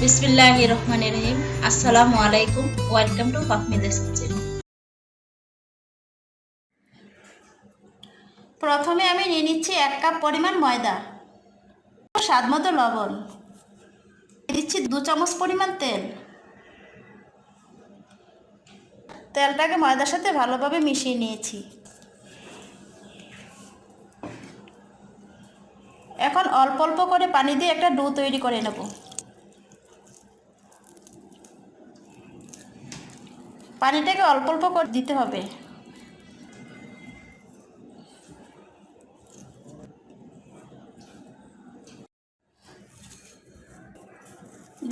বিসমিল্লাহ রহমান রহিম আসসালামু আলাইকুম ওয়েলকাম টু ফাহমিদাস কিচেন। প্রথমে আমি নিয়ে নিচ্ছি এক কাপ পরিমাণ ময়দা স্বাদ মতো লবণ দিচ্ছি দু চামচ পরিমাণ তেল। তেলটাকে ময়দার সাথে ভালোভাবে মিশিয়ে নিয়েছি। এখন অল্প অল্প করে পানি দিয়ে একটা ডো তৈরি করে নেব। পানিটাকে অল্প অল্প করে দিতে হবে।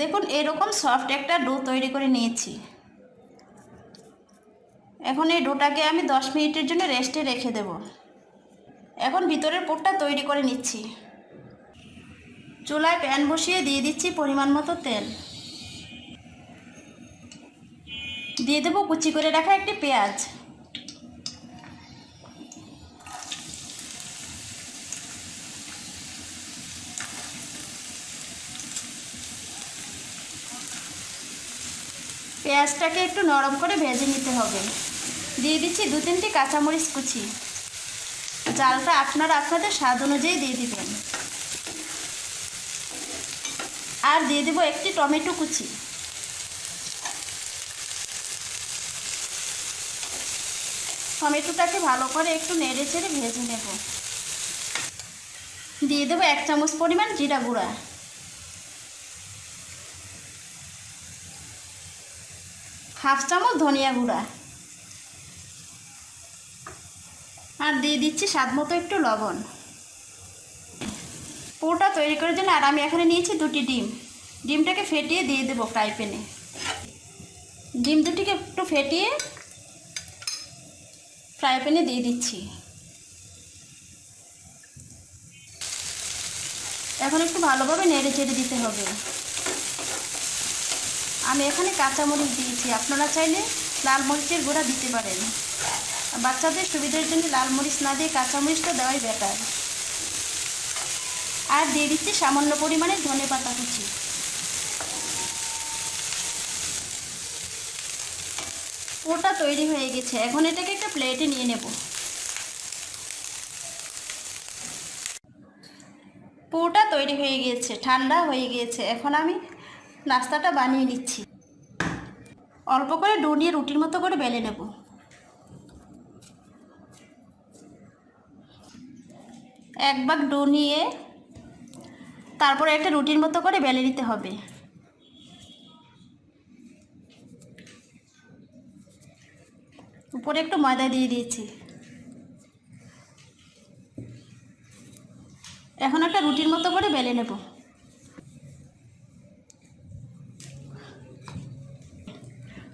দেখুন, এরকম সফট একটা ডো তৈরি করে নিয়েছি। এখন এই ডোটাকে আমি দশ মিনিটের জন্য রেস্টে রেখে দেব। এখন ভিতরের পোটটা তৈরি করে নিচ্ছি। চুলায় প্যান বসিয়ে দিয়ে দিচ্ছি পরিমাণ মতো তেল। দিয়ে দেবো কুচি করে রাখা একটি পেঁয়াজ। পেঁয়াজটাকে একটু নরম করে ভেজে নিতে হবে। দিয়ে দিচ্ছি দু তিনটি কাঁচামরিচ কুচি। চালটা আপনারা আপনাদের স্বাদ অনুযায়ী দিয়ে দিবেন। আর দিয়ে দেবো একটি টমেটো কুচি। টমেটোটাকে ভালো করে একটু নেড়ে চেড়ে ভেজে নেব। দিয়ে দেবো এক চামচ পরিমাণ জিরা গুঁড়া। হাফ চামচ ধনিয়া গুঁড়া। আর দিয়ে দিচ্ছি স্বাদ মতো একটু লবণ। পুরোটা তৈরি করার জন্য আর আমি এখানে নিয়েছি দুটি ডিম। ডিমটাকে ফেটিয়ে দিয়ে দেবো ফ্রাই ডিম দুটিকে একটু ফেটিয়ে ফ্রাই প্যানে দিয়ে দিচ্ছি। এখন একটু ভালোভাবে নেড়ে চেড়ে দিতে হবে। আমি এখানে কাঁচামরিচ দিয়েছি। আপনারা চাইলে লাল মরিচের গুঁড়া দিতে পারেন। বাচ্চাদের সুবিধার জন্য লাল মরিচ না দিয়ে কাঁচামরিচটা দেওয়াই বেটার আর দিয়ে দিচ্ছি সামান্য পরিমাণে ধনে পাতা কুচি। ওটা তৈরি হয়ে গেছে। এখন এটাকে একটা প্লেটে নিয়ে নেব। পুরোটা তৈরি হয়ে গিয়েছে ঠান্ডা হয়ে গিয়েছে এখন আমি নাস্তাটা বানিয়ে নিচ্ছি। অল্প করে ডো নিয়ে রুটির মতো করে বেলে নেব। এক ভাগ ডো নিয়ে তারপরে একটা রুটির মতো করে বেলে নিতে হবে। উপরে একটু ময়দা দিয়ে দিয়েছি। এখন একটা রুটির মতো করে বেলে নেব।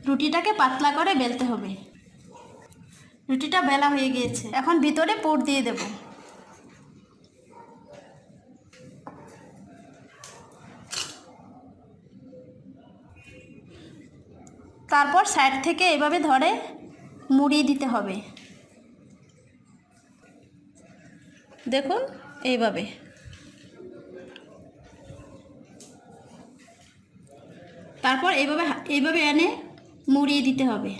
রুটিটাকে পাতলা করে বেলতে হবে। রুটিটা বেলা হয়ে গিয়েছে। এখন ভিতরে পুর দিয়ে দেব। তারপর সাইড থেকে এভাবে ধরে মুড়িয়ে দিতে হবে। দেখুন, এইভাবে। তারপর এইভাবে এইভাবে এনে মুড়িয়ে দিতে হবে।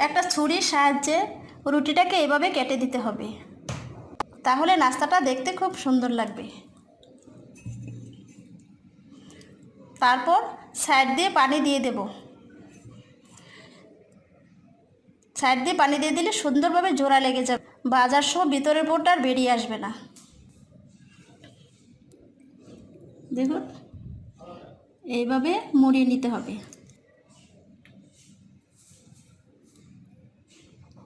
একটা ছুরির সাহায্যে রুটিটাকে এভাবে কেটে দিতে হবে। তাহলে নাস্তাটা দেখতে খুব সুন্দর লাগবে। তারপর সাইড দিয়ে পানি দিয়ে দেব। সাইড দিয়ে পানি দিয়ে দিলে সুন্দরভাবে জোড়া লেগে যাবে। বাজার সহ ভিতরের পোরটা আর বেরিয়ে আসবে না। দেখুন, এইভাবে মুড়িয়ে নিতে হবে।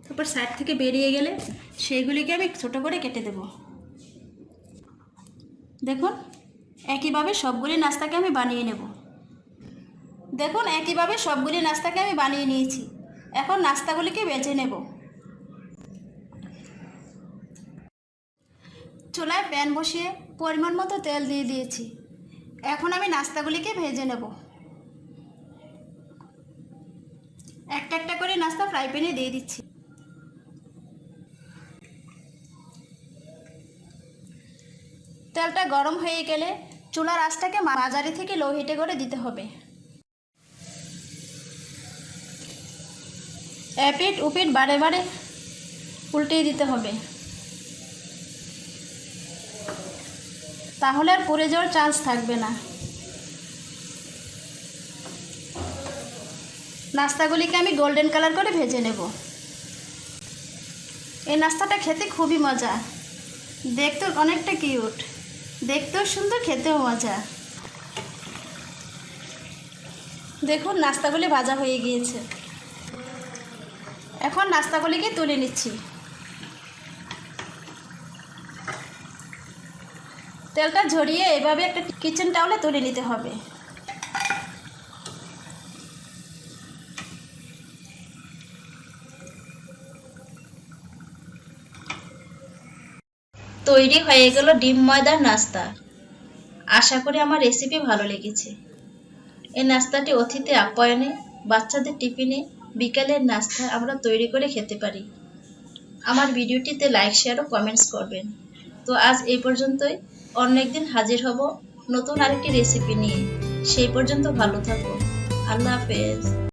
তারপর সাইড থেকে বেরিয়ে গেলে সেইগুলিকে আমি ছোটো করে কেটে দেব। দেখুন, একইভাবে সবগুলি নাস্তাকে আমি বানিয়ে নেব। দেখুন, একইভাবে সবগুলি নাস্তাকে আমি বানিয়ে নিয়েছি। এখন নাস্তাগুলিকে বেছে নেব। চুলায় প্যান বসিয়ে পরিমাণ মতো তেল দিয়ে দিয়েছি। এখন আমি নাস্তাগুলিকে ভেজে নেব। একটা একটা করে নাস্তা ফ্রাই প্যানে দিয়ে দিচ্ছি। তেলটা গরম হয়ে গেলে চুলার আঁচটাকে মাঝারি থেকে লো হিটে করে দিতে হবে। এপিট উপিট বারে বারে উল্টিয়ে দিতে হবে। তাহলে আর পুড়ে যাওয়ার চান্স থাকবে না। নাস্তাগুলিকে আমি গোল্ডেন কালার করে ভেজে নেব। এই নাস্তাটা খেতে খুবই মজা। দেখতেও অনেকটা কিউট দেখতেও সুন্দর, খেতেও মজা। দেখুন, নাস্তাগুলি ভাজা হয়ে গিয়েছে। এখন নাস্তাগুলিকে তুলে নিচ্ছি। তেলটা ঝরিয়ে এভাবে একটা কিচেন টাওয়ালে তুলে নিতে হবে। তৈরি হয়ে গেল ডিম ময়দার নাস্তা। আশা করি আমার রেসিপি ভালো লেগেছে। এই নাস্তাটি অতিথি আপ্যায়নে, বাচ্চাদের টিফিনে বিকালের নাস্তা আমরা তৈরি করে খেতে পারি। আমার ভিডিওটিতে লাইক শেয়ার ও কমেন্টস করবেন। তো আজ এই পর্যন্তই। অন্য একদিন হাজির হব নতুন আরেকটি রেসিপি নিয়ে। সেই পর্যন্ত ভালো থাকুন। আল্লাহ হাফেজ।